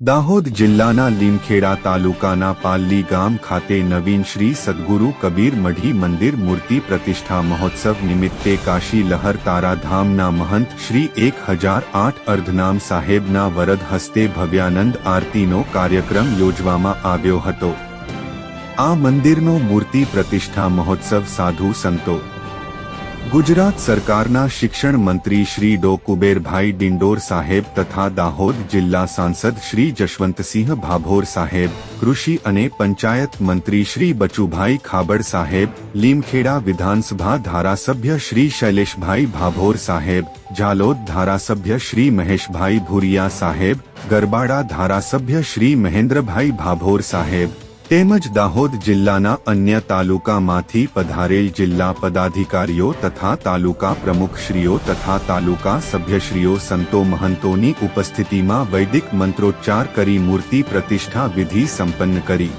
દાહોદ જિલ્લાના લીમખેડા તાલુકાના પાલ્લી ગામ ખાતે નવીન શ્રી સદગુરુ કબીર મઢી મંદિર મૂર્તિ પ્રતિષ્ઠા મહોત્સવ નિમિત્તે કાશી લહર તારાધામના મહંત શ્રી એક હજાર આઠ અર્ધનામ સાહેબના વરદ હસ્તે ભવ્યાનંદ આરતીનો કાર્યક્રમ યોજવામાં આવ્યો હતો. આ મંદિરનો મૂર્તિ પ્રતિષ્ઠા મહોત્સવ સાધુ સંતો ગુજરાત સરકારના શિક્ષણ મંત્રી શ્રી ડો કુબેરભાઈ ડિંડોર સાહેબ તથા દાહોદ જિલ્લા સાંસદ શ્રી જશવંતસિંહ ભાભોર સાહેબ કૃષિ અને પંચાયત મંત્રી શ્રી બચુભાઈ ખાબડ સાહેબ લીમખેડા વિધાનસભા ધારાસભ્ય શ્રી શૈલેષભાઈ ભાભોર સાહેબ જાલોદ ધારાસભ્ય શ્રી મહેશભાઈ ભુરિયા સાહેબ ગરબાડા ધારાસભ્ય શ્રી મહેન્દ્રભાઈ ભાભોર સાહેબ તેમજ દાહોદ જિલ્લાના અન્ય તાલુકામાંથી પધારેલ જિલ્લા પદાધિકારીઓ તથા તાલુકા પ્રમુખશ્રીઓ તથા તાલુકા સભ્યશ્રીઓ સંતો મહંતોની ઉપસ્થિતિમાં વૈદિક મંત્રોચ્ચાર કરી મૂર્તિ પ્રતિષ્ઠા વિધિ સંપન્ન કરી.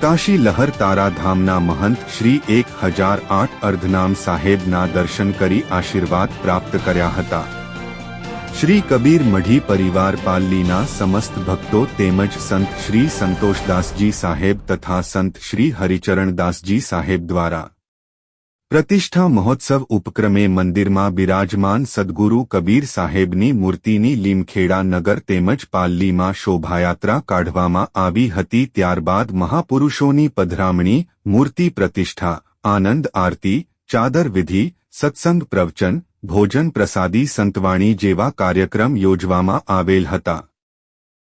કાશી લહર તારાધામના મહંત શ્રી એક હજાર આઠ અર્ધનામ સાહેબના દર્શન કરી આશીર્વાદ પ્રાપ્ત કર્યા હતા. શ્રી કબીર મઢી પરિવાર પાલ્લીના સમસ્ત ભક્તો તેમજ સંત શ્રી સંતોષદાસજી સાહેબ તથા સંત શ્રી હરિચરણદાસજી સાહેબ દ્વારા પ્રતિષ્ઠા મહોત્સવ ઉપક્રમે મંદિરમાં બિરાજમાન સદગુરુ કબીર સાહેબની મૂર્તિની લીમખેડા નગર તેમજ પાલ્લીમાં શોભાયાત્રા કાઢવામાં આવી હતી. ત્યારબાદ મહાપુરુષોની પધરામણી, મૂર્તિ પ્રતિષ્ઠા, આનંદ આરતી, ચાદર વિધિ, સત્સંગ પ્રવચન ભોજન પ્રસાદી સંતવાણી જેવા કાર્યક્રમ યોજવામાં આવેલ હતા.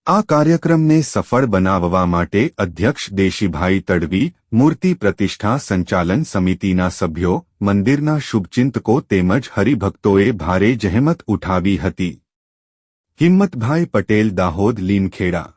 આ કાર્યક્રમને સફળ બનાવવા માટે અધ્યક્ષ દેશીભાઈ તડવી, મૂર્તિ પ્રતિષ્ઠા સંચાલન સમિતિના સભ્યો, મંદિરના શુભચિંતકો તેમજ હરિભક્તોએ ભારે જહેમત ઉઠાવી હતી. હિંમતભાઈ પટેલ, દાહોદ લીમખેડા